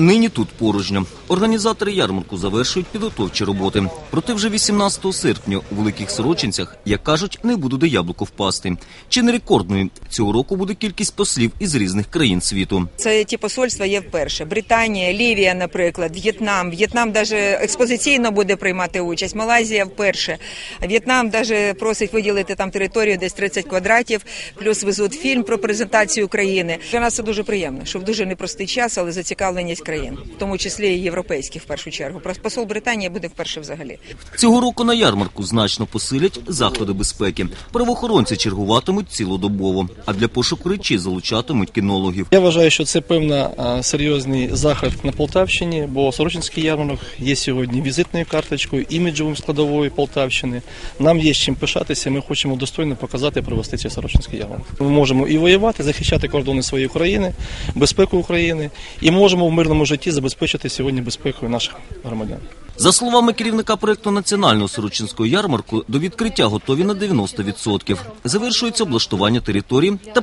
Нині тут порожньо. Організатори ярмарку завершують підготовчі роботи. Проте вже 18 серпня у великих сорочинцях, як кажуть, не буде де яблуко впасти. Чи не рекордною цього року буде кількість послів із різних країн світу. Це ті посольства є вперше. Британія, Лівія, наприклад, В'єтнам. В'єтнам навіть експозиційно буде приймати участь. Малайзія вперше. В'єтнам навіть просить виділити там територію десь 30 квадратів, плюс везуть фільм про презентацію країни. Для нас це дуже приємно, що в дуже непростий час, але зацікавленість країн, в тому числі і європейських в першу чергу. Посол Британії буде вперше взагалі. Цього року на ярмарку значно посилять заходи безпеки. Правоохоронці чергуватимуть цілодобово, а для пошуку речей залучатимуть кінологів. Я вважаю, що це певна серйозний захід на Полтавщині, бо Сорочинський ярмарок є сьогодні візитною карточкою, іміджовим складовою Полтавщини. Нам є з чим пишатися. Ми хочемо достойно показати і провести цей Сорочинський ярмарок. Ми можемо і воювати, захищати кордони своєї України, безпеку України, і можемо в мирному житті забезпечити сьогодні безпеку наших громадян. За словами керівника проекту національного сорочинського ярмарку, до відкриття готові на 90%. Завершується облаштування території та